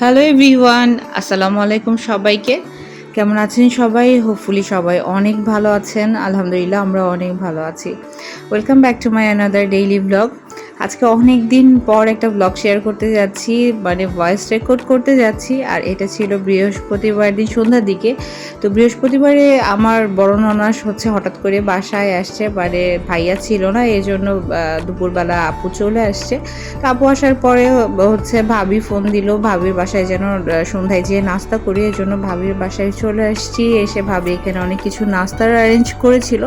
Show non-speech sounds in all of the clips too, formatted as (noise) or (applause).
Hello everyone আসসালামু আলাইকুম সবাইকে। কেমন আছেন সবাই? হোপফুলি সবাই অনেক ভালো আছেন। আলহামদুলিল্লাহ, আমরা অনেক ভালো আছি। Welcome back to my another daily blog আজকে অনেক দিন পর একটা ব্লগ শেয়ার করতে যাচ্ছি মানে ভয়েস রেকর্ড করতে যাচ্ছি, আর এটা ছিল বৃহস্পতিবার দিন সন্ধ্যার দিকে। তো বৃহস্পতিবারে আমার বড় ননাস হচ্ছে হঠাৎ করে বাসায় আসছে মানে ভাইয়া ছিল না এই জন্য দুপুরবেলা আপু চলে আসছে। তো আপু আসার পরে হচ্ছে ভাবি ফোন দিল, ভাবির বাসায় যেন সন্ধ্যায় যেয়ে নাস্তা করি এই জন্য ভাবির বাসায় চলে আসছি। এসে ভাবি এখানে অনেক কিছু নাস্তার অ্যারেঞ্জ করেছিল।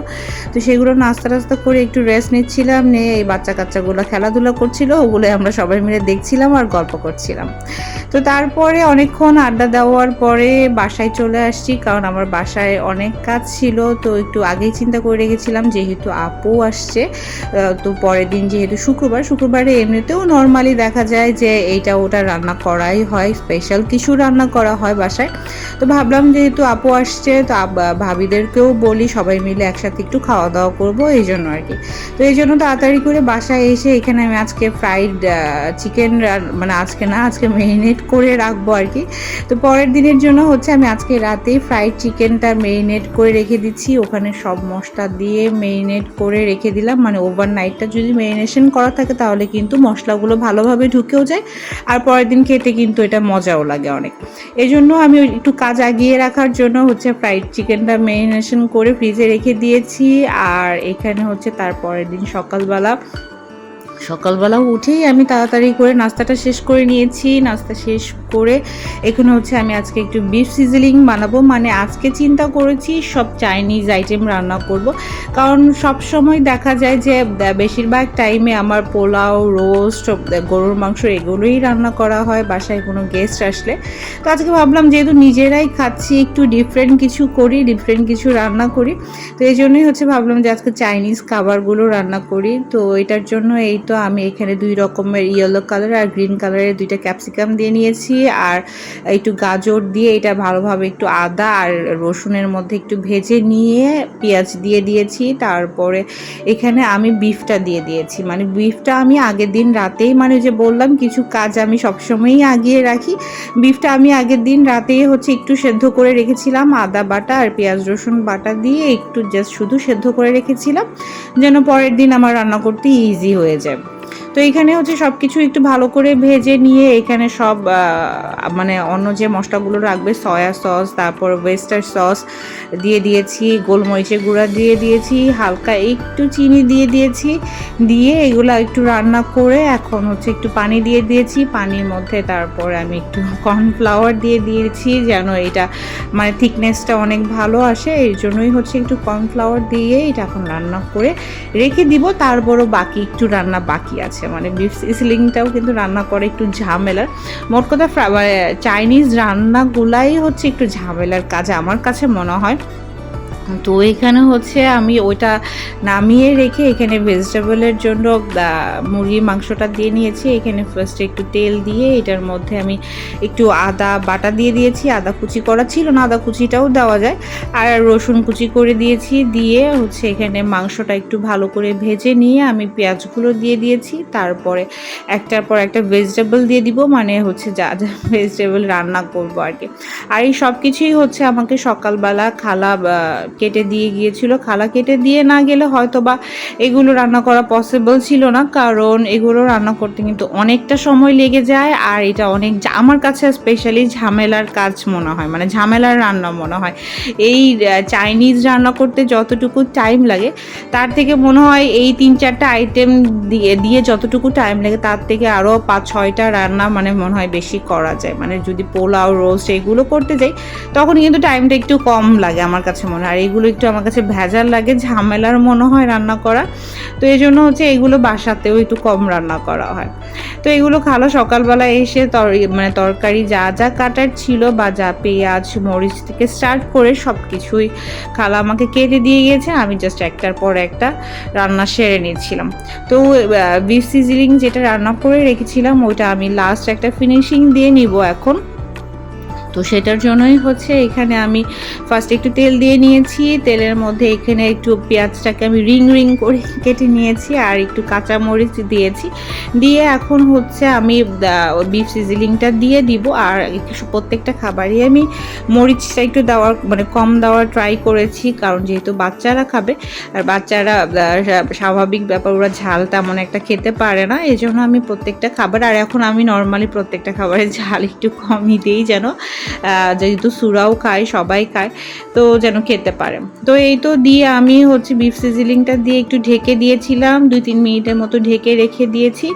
তো সেগুলো নাস্তা টাস্তা করে একটু রেস্ট নিচ্ছিলাম, নিয়ে এই বাচ্চা কাচ্চাগুলো খেলাধুলা করছিল ওগুলো আমরা সবাই মিলে দেখছিলাম আর গল্প করছিলাম। তো তারপরে অনেকক্ষণ আড্ডা দেওয়ার পরে বাসায় চলে আসছি, কারণ আমার বাসায় অনেক কাজ ছিল, তো একটু আগেই চিন্তা করে রেখেছিলাম যেহেতু আপু আসছে তো পরের দিন যেহেতু শুক্রবার, শুক্রবারে এমনিতেও নর্মালি দেখা যায় যে এইটা ওটা রান্না করাই হয় স্পেশাল কিছু রান্না করা হয় বাসায়। তো ভাবলাম যেহেতু আপু আসছে, তো ভাবিদেরকেও বলি সবাই মিলে একসাথে একটু খাওয়া দাওয়া করব, এই জন্য আর কি। তো এই জন্য তাড়াতাড়ি করে বাসায় এসে এখানে আমি আজকে ফ্রাইড চিকেন মানে আজকে না, আজকে মেরিনেট করে রাখব আর কি তো পরের দিনের জন্য হচ্ছে আমি আজকে রাতেই ফ্রাইড চিকেনটা মেরিনেট করে রেখে দিচ্ছি। ওখানে সব মশলা দিয়ে মেরিনেট করে রেখে দিলাম। মানে ওভার নাইটটা যদি মেরিনেশন করা থাকে তাহলে কিন্তু মশলাগুলো ভালোভাবে ঢুকেও যায়। আর পরের দিন খেতে কিন্তু এটা মজাও লাগে অনেক। এই জন্য আমি একটু কাজ আগিয়ে রাখার জন্য হচ্ছে ফ্রাইড চিকেনটা মেরিনেশন করে ফ্রিজে রেখে দিয়েছি। আর এখানে হচ্ছে তার পরের দিন সকালবেলা সকালবেলা উঠেই আমি তাড়াতাড়ি করে নাস্তাটা শেষ করে নিয়েছি। নাস্তা শেষ করে এখানে হচ্ছে আমি আজকে একটু বিফ সিজলিং বানাবো। মানে আজকে চিন্তা করেছি সব চাইনিজ আইটেম রান্না করব। কারণ সব সময় দেখা যায় যে বেশিরভাগ টাইমে আমার পোলাও রোস্ট গরুর মাংস এগুলোই রান্না করা হয়, বাসায় কোনো গেস্ট আসলে। তো আজকে ভাবলাম যেহেতু নিজেরাই খাচ্ছি, একটু ডিফারেন্ট কিছু করি ডিফারেন্ট কিছু রান্না করি। তো এই জন্যই হচ্ছে ভাবলাম যে আজকে চাইনিজ খাবারগুলো রান্না করি। তো এটার জন্য এই তো আমি এখানে দুই রকমের ইয়েলো কালার আর গ্রিন কালারের দুইটা ক্যাপসিকাম দিয়ে নিয়েছি। আর একটু গাজর দিয়ে এটা ভালোভাবে একটু আদা আর রসুনের মধ্যে একটু ভেজে নিয়ে পেঁয়াজ দিয়ে দিয়েছি। তারপরে এখানে আমি বিফটা দিয়ে দিয়েছি। মানে বিফটা আমি আগের দিন রাতেই মানে যে বললাম, কিছু কাজ আমি সবসময়ই আগিয়ে রাখি। বিফটা আমি আগের দিন রাতেই হচ্ছে একটু সেদ্ধ করে রেখেছিলাম। আদা বাটা আর পেঁয়াজ রসুন বাটা দিয়ে একটু জাস্ট শুধু সেদ্ধ করে রেখেছিলাম। যেন পরের দিন আমার রান্না করতে ইজি হয়ে যায়। তো এখানে হচ্ছে সব কিছু একটু ভালো করে ভেজে নিয়ে এখানে সব মানে অন্য যে মশলাগুলো রাখবে সয়া সস তারপর ওয়েস্টার সস দিয়ে দিয়েছি, গোলমরিচের গুঁড়া দিয়ে দিয়েছি, হালকা একটু চিনি দিয়ে দিয়েছি, দিয়ে এগুলো একটু রান্না করে এখন হচ্ছে একটু পানি দিয়ে দিয়েছি, পানির মধ্যে তারপর আমি একটু কর্নফ্লাওয়ার দিয়ে দিয়েছি যেন এটা মানে থিকনেসটা অনেক ভালো আসে এই জন্যই হচ্ছে একটু কর্নফ্লাওয়ার দিয়ে এটা এখন রান্না করে রেখে দিব, তারপরও বাকি একটু রান্না বাকি আছে। মানে বিফ সিসলিংটাও কিন্তু রান্না করে একটু ঝামেলার। মোট কথা ফ্রা- মানে চাইনিজ রান্নাগুলাই হচ্ছে একটু ঝামেলার কাজ। আমার কাছে মনে হয় তো এখানে হচ্ছে আমি ওইটা নামিয়ে রেখে এখানে ভেজিটেবলের জন্য মুরগির মাংসটা দিয়ে নিয়েছি। এখানে ফার্স্টে একটু তেল দিয়ে এটার মধ্যে আমি একটু আদা বাটা দিয়ে দিয়েছি। আদা কুচি করা ছিল না, আদা কুচিটাও দেওয়া যায়। আর রসুন কুচি করে দিয়েছি, দিয়ে হচ্ছে এখানে মাংসটা একটু ভালো করে ভেজে নিয়ে আমি পেঁয়াজগুলো দিয়ে দিয়েছি। তারপরে একটার পর একটা ভেজিটেবল দিয়ে দিব মানে হচ্ছে যা যা ভেজিটেবল রান্না করব আর কি। আর এই সব কিছুই হচ্ছে আমাকে সকালবেলা খালা কেটে দিয়ে গিয়েছিল। খালা কেটে দিয়ে না গেলে হয়তো বা এগুলো রান্না করা পসিবল ছিল না। কারণ এগুলো রান্না করতে কিন্তু অনেকটা সময় লেগে যায় আর এটা অনেক আমার কাছে স্পেশালি ঝামেলার কাজ মনে হয়। মানে ঝামেলার রান্না মনে হয়। এই চাইনিজ রান্না করতে যতটুকু টাইম লাগে, তার থেকে মনে হয় এই তিন চারটা আইটেম দিয়ে দিয়ে যতটুকু টাইম লাগে, তার থেকে আরও পাঁচ ছয়টা রান্না মানে মনে হয় বেশি করা যায়। মানে যদি পোলাও রোস্ট এগুলো করতে যাই, তখন কিন্তু টাইমটা একটু কম লাগে আমার কাছে মনে হয়। আর এগুলো একটু আমার কাছে ভেজাল লাগে, ঝামেলার মনে হয় রান্না করা। তো এই জন্য হচ্ছে এগুলো বাসাতেও একটু কম রান্না করা হয়। তো এগুলো খালো, সকালবেলা এসে তর মানে তরকারি যা যা কাটার ছিল বা যা পেঁয়াজ, মরিচ থেকে স্টার্ট করে সব কিছুই খালা আমাকে কেটে দিয়ে গিয়েছে, আমি জাস্ট একটার পর একটা রান্না সেরে নিচ্ছিলাম। তো বিফ সিজিলিং যেটা রান্না করে রেখেছিলাম, ওইটা আমি লাস্ট একটা ফিনিশিং দিয়ে নিব এখন। তো সেটার জন্যই হচ্ছে এখানে আমি ফার্স্ট একটু তেল দিয়ে নিয়েছি। তেলের মধ্যে এখানে একটু পেঁয়াজটাকে আমি রিং রিং করে কেটে নিয়েছি আর একটু কাঁচা মরিচ দিয়েছি। দিয়ে এখন হচ্ছে আমি বিফ সিজিলিংটা দিয়ে দিব আর প্রত্যেকটা খাবারই আমি মরিচটা একটু দেওয়ার মানে কম দেওয়ার ট্রাই করেছি কারণ যেহেতু বাচ্চারা খাবে আর বাচ্চারা স্বাভাবিক ব্যাপার ওরা ঝাল তেমন একটা খেতে পারে না এই জন্য আমি প্রত্যেকটা খাবার, আর এখন আমি নর্মালি প্রত্যেকটা খাবারের ঝাল একটু কমই দিই যেন যেহেতু সুরাও খায়, সবাই খায়, তো যেন খেতে পারে। তো এই তো দিয়ে আমি হচ্ছে বিফ সিজিলিংটা দিয়ে একটু ঢেকে দিয়েছিলাম, দুই তিন মিনিটের মতো ঢেকে রেখে দিয়েছি।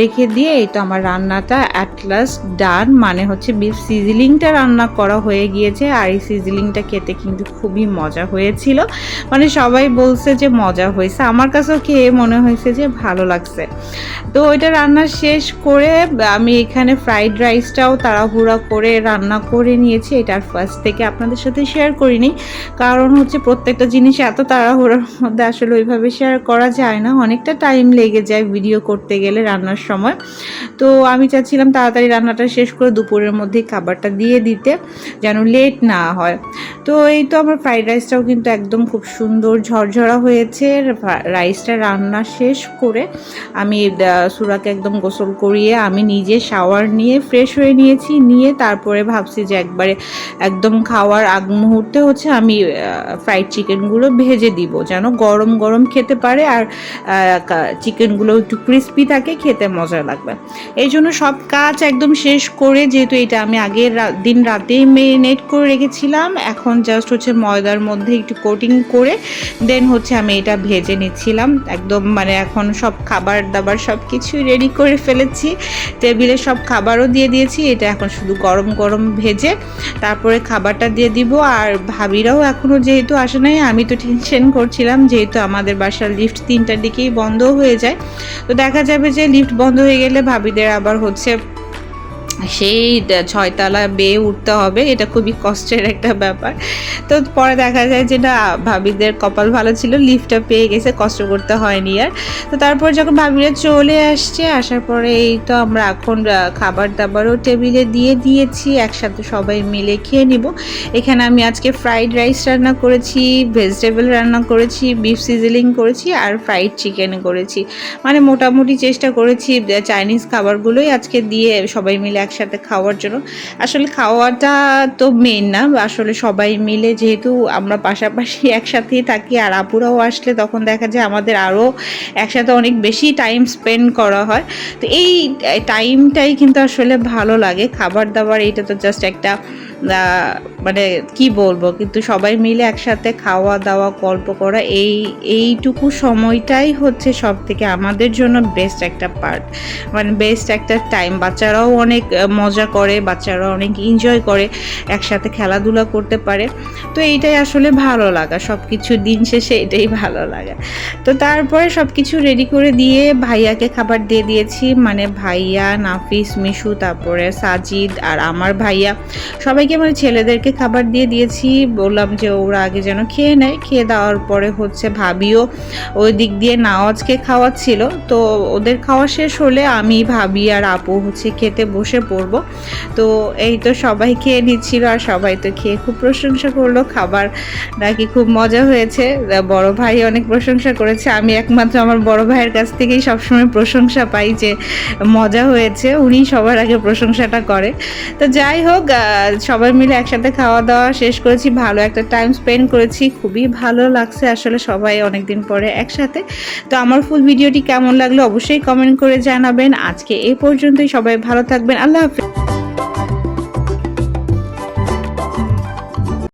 রেখে দিয়ে এই তো আমার রান্নাটা অ্যাট লাস্ট ডান মানে হচ্ছে বিফ সিজিলিংটা রান্না করা হয়ে গিয়েছে, আর এই সিজিলিংটা খেতে কিন্তু খুবই মজা হয়েছিল। মানে সবাই বলছে যে মজা হয়েছে, আমার কাছেও খেয়ে মনে হয়েছে যে ভালো লাগছে। তো ওইটা রান্না শেষ করে আমি এখানে ফ্রাইড রাইসটাও তাড়াহুড়া করে রান্না করে নিয়েছি এটার ফার্স্ট থেকে আপনাদের সাথে শেয়ার করিনি। কারণ হচ্ছে প্রত্যেকটা জিনিস এত তাড়াহুড়োর মধ্যে আসলে ওইভাবে শেয়ার করা যায় না। অনেকটা টাইম লেগে যায় ভিডিও করতে গেলে রান্নার সময়। তো আমি চাচ্ছিলাম তাড়াতাড়ি রান্নাটা শেষ করে দুপুরের মধ্যেই খাবারটা দিয়ে দিতে, যেন লেট না হয়। তো এই তো আমার ফ্রাইড রাইসটাও কিন্তু একদম খুব সুন্দর ঝরঝরা হয়েছে। রাইসটা রান্না শেষ করে আমি সুরাকে একদম গোসল করিয়ে আমি নিজে শাওয়ার নিয়ে ফ্রেশ হয়ে নিয়েছি। নিয়ে তারপরে ভাবছি যে একবারে একদম খাওয়ার আগ মুহূর্তে হচ্ছে আমি ফ্রাইড চিকেনগুলো ভেজে দিব। যেন গরম গরম খেতে পারে আর চিকেনগুলো একটু ক্রিস্পি থাকে, খেতে মজা লাগবে। এই জন্য সব কাজ একদম শেষ করে যেহেতু এটা আমি আগের দিন রাতেই মেরিনেট করে রেখেছিলাম, এখন জাস্ট হচ্ছে ময়দার মধ্যে একটু কোটিং করে দেন হচ্ছে আমি এটা ভেজে নিচ্ছিলাম। একদম মানে এখন সব খাবার দাবার সব কিছুই রেডি করে ফেলেছি। টেবিলে সব খাবারও দিয়ে দিয়েছি, এটা এখন শুধু গরম গরম ভেজে তারপরে খাবারটা দিয়ে দিব। আর ভাবিরাও এখনও যেহেতু আসে নাই, আমি তো টেনশন করছিলাম যেহেতু আমাদের বাসার লিফট তিনটার দিকেই বন্ধ হয়ে যায়। তো দেখা যাবে যে লিফট বন্ধ হয়ে গেলে ভাবিদের আবার হচ্ছে সেই ছয়তলা বেয়ে উঠতে হবে, এটা খুবই কষ্টের একটা ব্যাপার। তো পরে দেখা যায় যে, না, ভাবিদের কপাল ভালো ছিল, লিফটটা পেয়ে গেছে, কষ্ট করতে হয়নি আর। তো তারপর যখন ভাবিরা চলে আসছে, আসার পরে এই তো আমরা এখন খাবার দাবারও টেবিলে দিয়ে দিয়েছি, একসাথে সবাই মিলে খেয়ে নিব। এখানে আমি আজকে ফ্রাইড রাইস রান্না করেছি, ভেজিটেবল রান্না করেছি, বিফ সিজলিং করেছি আর ফ্রাইড চিকেন করেছি। মানে মোটামুটি চেষ্টা করেছি চাইনিজ খাবারগুলোই আজকে দিয়ে সবাই মিলে একসাথে খাওয়ার জন্য। আসলে খাওয়াটা তো মেন না, আসলে সবাই মিলে যেহেতু আমরা পাশাপাশি (laughs) একসাথেই থাকি আর আপুরাও আসলে তখন দেখা যায় আমাদের আরও একসাথে অনেক বেশি টাইম স্পেন্ড করা হয়। তো এই টাইমটাই কিন্তু আসলে ভালো লাগে। খাবার দাবার এটা তো জাস্ট একটা মানে কি বলব, কিন্তু সবাই মিলে একসাথে খাওয়া দাওয়া, গল্প করা, এই, এইটুকু সময়টাই হচ্ছে সব থেকে আমাদের জন্য বেস্ট একটা পার্ট মানে বেস্ট একটা টাইম বাচ্চারাও অনেক মজা করে, বাচ্চারাও অনেক এনজয় করে, একসাথে খেলাধুলা করতে পারে। তো এইটাই আসলে ভালো লাগা সব কিছু দিন শেষে এটাই ভালো লাগা। তো তারপরে সব কিছু রেডি করে দিয়ে ভাইয়াকে খাবার দিয়ে দিয়েছি। মানে ভাইয়া, নাফিস, মিশু, তারপরে সাজিদ আর আমার ভাইয়া। সবাইকে মানে ছেলেদেরকে খাবার দিয়ে দিয়েছি। বললাম যে ওরা আগে যেন খেয়ে নেয়। খেয়ে দেওয়ার পরে হচ্ছে ভাবিও ওই দিক দিয়ে নাওয়াজকে খাওয়াচ্ছিল। তো ওদের খাওয়া শেষ হলে আমি, ভাবি আর আপু হচ্ছে খেতে বসে পড়ব। তো এই তো সবাই খেয়ে নিচ্ছিল আর সবাই তো খেয়ে খুব প্রশংসা করল। খাবার নাকি খুব মজা হয়েছে। বড় ভাই অনেক প্রশংসা করেছে। আমি একমাত্র আমার বড় ভাইয়ের কাছ থেকেই সবসময় প্রশংসা পাই যে মজা হয়েছে। উনি সবার আগে প্রশংসাটা করে। তো যাই হোক সবাই মিলে একসাথে খাওয়া দাওয়া শেষ করেছি, ভালো একটা টাইম স্পেন্ড করেছি, খুবই ভালো লাগছে আসলে সবাই অনেকদিন পরে একসাথে। তো আমার ফুল ভিডিওটি কেমন লাগল অবশ্যই কমেন্ট করে জানাবেন। আজকে এই পর্যন্তই, সবাই ভালো থাকবেন, আল্লাহ হাফিজ।